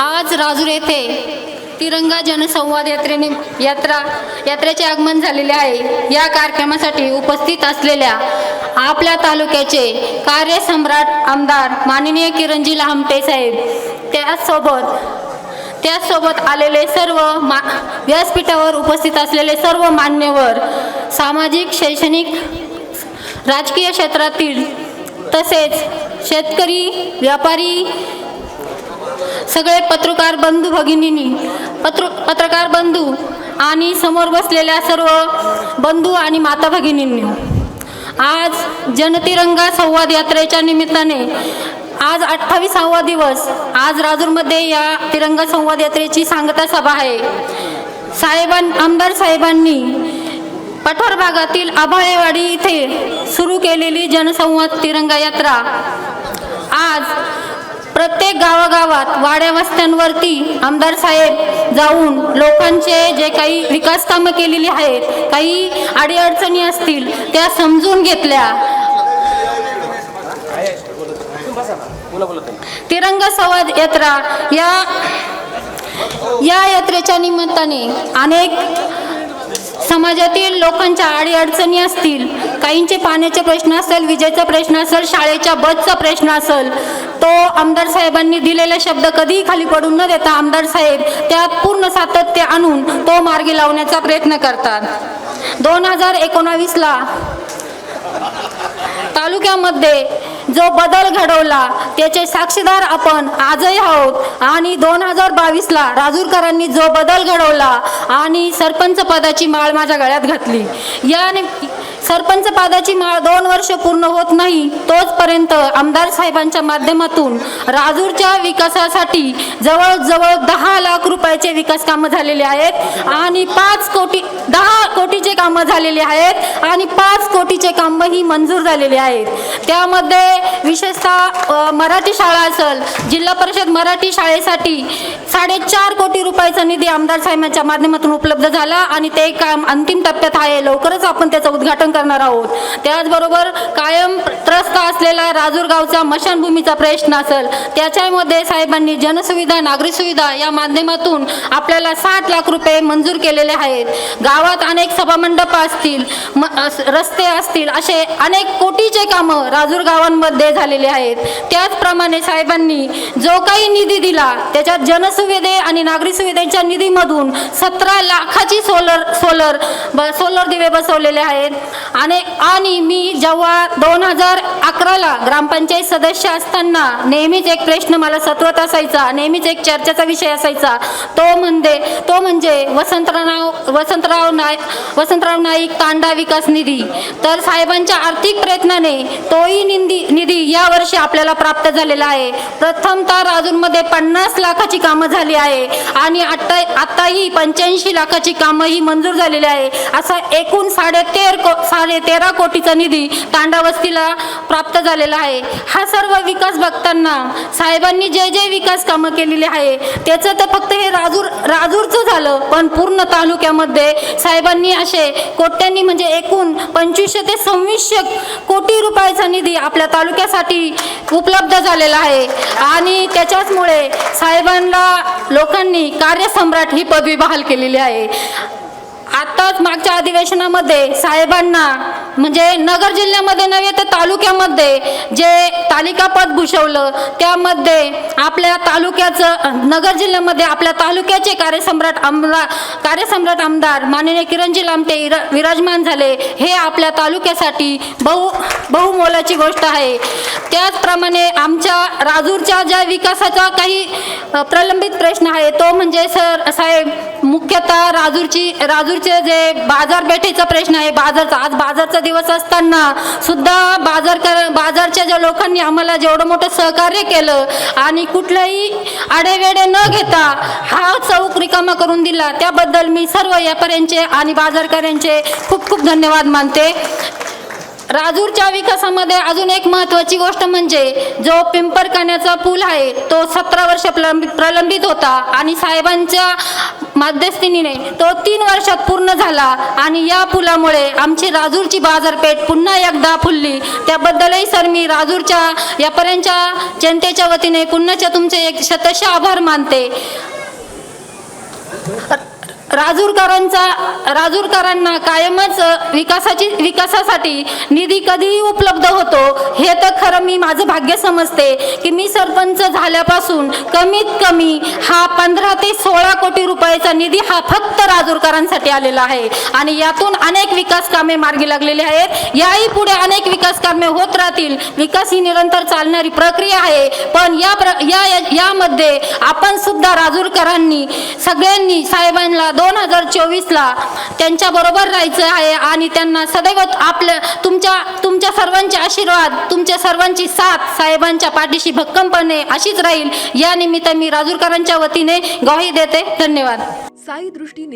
आज राजूर येथे तिरंगा जनसंवाद यात्रेने यात्रा यात्रेचे आगमन झालेले आहे. या कार्यक्रमासाठी उपस्थित असलेल्या आपल्या तालुक्याचे कार्यसम्राट आमदार माननीय किरणजी लहामटे साहेब त्याचसोबत त्याचसोबत आलेले सर्व मा व्यासपीठावर उपस्थित असलेले सर्व मान्यवर सामाजिक शैक्षणिक राजकीय क्षेत्रातील तसेच शेतकरी व्यापारी सगळे पत्रकार बंधू भगिनींनी पत्र पत्रकार बंधू आणि समोर बसलेल्या सर्व बंधू आणि माता भगिनींनी आज जनतिरंगा संवाद यात्रेच्या निमित्ताने आज अठ्ठावीसावा दिवस आज राजूरमध्ये या तिरंगा संवाद यात्रेची सांगता सभा आहे. साहेबां आमदार साहेबांनी पठार भागातील आभाळेवाडी इथे सुरू केलेली जनसंवाद तिरंगा यात्रा. आज प्रत्येक गावागावात वाड्यावस्त्यांवरती आमदार साहेब जाऊन लोकांचे जे काही विकास कामं केलेली आहेत काही अडीअडचणी असतील त्या समजून घेतल्या. तिरंगा संवाद यात्रा या या यात्रेच्या निमित्ताने अनेक समाजातील लोकांच्या अडीअडचणी असतील काहींचे पाण्याचे प्रश्न असेल विजेचा प्रश्न असेल शाळेच्या बसचा प्रश्न असेल तो आमदार साहेबांनी दिलेला शब्द कधीही खाली पडून न देता आमदार साहेब त्यात पूर्ण सातत्य आणून तो मार्गी लावण्याचा प्रयत्न करतात. दोन हजार एकोणावीसला तालुक्यामध्ये जो बदल घडवला त्याचे साक्षीदार आपण आजही आहोत. आणि दोन हजार बावीसला राजूरकरांनी जो बदल घडवला आणि सरपंच पदाची माळ माझ्या गळ्यात घातली. या सरपंच पदाची माळ दोन वर्ष पूर्ण होत नाही तोचपर्यंत आमदार साहेबांच्या माध्यमातून राजूरच्या विकासासाठी जवळजवळ दहा लाख रुपयाचे विकास कामं झालेले आहेत आणि पाच कोटी दहा कोटीचे कामं झालेले आहेत आणि पाच कोटीचे कामं ही मंजूर झालेले आहेत. त्यामध्ये विशेषतः मराठी शाळा असेल जिल्हा परिषद मराठी शाळेसाठी साडेचार कोटी रुपयाचा निधी आमदार साहेबांच्या माध्यमातून उपलब्ध झाला आणि ते काम अंतिम टप्प्यात आहे. लवकरच आपण त्याचं उद्घाटन करणार आहोत. त्याचबरोबर कायम त्रस्त असलेला राजूर गावचा मशानभूमीचा प्रश्न असेल त्याच्यामध्ये साहेबांनी जनसुविधा नागरी सुविधा या माध्यमातून आपल्याला साठ लाख रुपये मंजूर केलेले आहेत. गावात अनेक सभामंडप असतील म- अस- रस्ते असतील असे अनेक कोटीचे कामं राजूर गावांमध्ये झालेले आहेत. त्याचप्रमाणे साहेबांनी जो काही निधी दिला त्याच्यात जनसुविधे आणि नागरी सुविधेच्या निधीमधून सतरा लाखाची सोलर सोलर ब सोलर दिवे बसवलेले आहेत. आणि आणि मी जेव्हा दोन हजार अकराला ग्रामपंचायत सदस्य असताना नेहमीच एक प्रश्न मला सत्वत असायचा नेहमीच एक चर्चेचा विषय असायचा. तो म्हणजे तो म्हणजे वसंतराव वसंतराव नाईक वसंतराव नाईक तांडा विकास निधी. तर साहेबांच्या आर्थिक प्रयत्नाने तोही निधी निधी यावर्षी आपल्याला प्राप्त झालेला आहे. प्रथमतः राजूरमध्ये पन्नास लाखाची कामं झाली आहे आणि आत्ता आत्ताही पंच्याऐंशी लाखाची कामं ही मंजूर झालेली आहे. असा एकूण साडेतेर को साडे तेरा कोटीचा निधी तांडावस्तीला प्राप्त झालेला आहे. हा सर्व विकास बघताना साहेबांनी जे जे विकास कामं केलेली आहे त्याचं तर फक्त हे राजूर राजूरचं झालं पण पूर्ण तालुक्यामध्ये साहेबांनी असे कोट्यांनी म्हणजे एकूण पंचवीसशे ते सव्वीसशे कोटी रुपयाचा निधी आपल्या तालुक्यासाठी उपलब्ध झालेला आहे. आणि त्याच्याचमुळे साहेबांना लोकांनी कार्यसम्राट ही पदवी बहाल केलेली आहे. आताच मागच्या अधिवेशनामध्ये साहेबांना म्हणजे नगर जिल्ह्यामध्ये नव्हे तर तालुक्यामध्ये जे तालिका पद भूषवलं त्यामध्ये आपल्या तालुक्याचं नगर जिल्ह्यामध्ये आपल्या तालुक्याचे कार्यसम्राट आमदार कार्यसम्राट आमदार माननीय किरणजी लामटे विराजमान झाले हे आपल्या तालुक्यासाठी बहु बहुमोलाची गोष्ट आहे. त्याचप्रमाणे आमच्या राजूरच्या ज्या विकासाचा काही प्रलंबित प्रश्न आहे तो म्हणजे सर साहेब मुख्यतः राजूरची राजूरचे जे बाजारपेठेचा प्रश्न आहे बाजारचा. आज बाजारचा दिवस असताना सुद्धा बाजार कर बाजारच्या ज्या लोकांनी आम्हाला जेवढं मोठं सहकार्य केलं आणि कुठलंही आडेवेडे न घेता हा चौक रिकामा करून दिला त्याबद्दल मी सर्व व्यापाऱ्यांचे आणि बाजारकऱ्यांचे खूप खूप धन्यवाद मानते. राजूरच्या विकासामध्ये अजून एक महत्त्वाची गोष्ट म्हणजे जो पिंपरकाण्याचा पूल आहे तो सतरा वर्ष प्रलंबित प्रलंबित होता आणि साहेबांच्या मध्यस्थीने तो तीन वर्षात पूर्ण झाला आणि या पुलामुळे आमची राजूरची बाजारपेठ पुन्हा एकदा फुलली. त्याबद्दलही सर मी राजूरच्या यापर्यंतच्या जनतेच्या वतीने पुन्हाच्या तुमचे एक शतश आभार मानते. राजूरकरांचा राजूरकरांना कायमच विकासाची विकासासाठी निधी कधीही उपलब्ध होतो. हे तर खरं मी माझं भाग्य समजते की मी सरपंच झाल्यापासून कमीत कमी हा पंधरा ते सोळा कोटी रुपयाचा निधी हा फक्त राजूरकरांसाठी आलेला आहे. आणि यातून अनेक विकास कामे मार्गी लागलेली आहेत. याही पुढे अनेक विकास कामे होत राहतील. विकास ही निरंतर चालणारी प्रक्रिया आहे. पण या प्र या यामध्ये आपण सुद्धा राजूरकरांनी सगळ्यांनी साहेबांना दोन हजार चोवीसला त्यांच्या बरोबर राहायचं आहे आणि त्यांना सदैव आपल्या तुमच्या तुमच्या सर्वांचे आशीर्वाद तुमच्या सर्वांची साथ साहेबांच्या पाठीशी भक्कमपणे अशीच राहील. या निमित्त मी राजूरकरांच्या वतीने ग्वाही देते. धन्यवाद. साई दृष्टी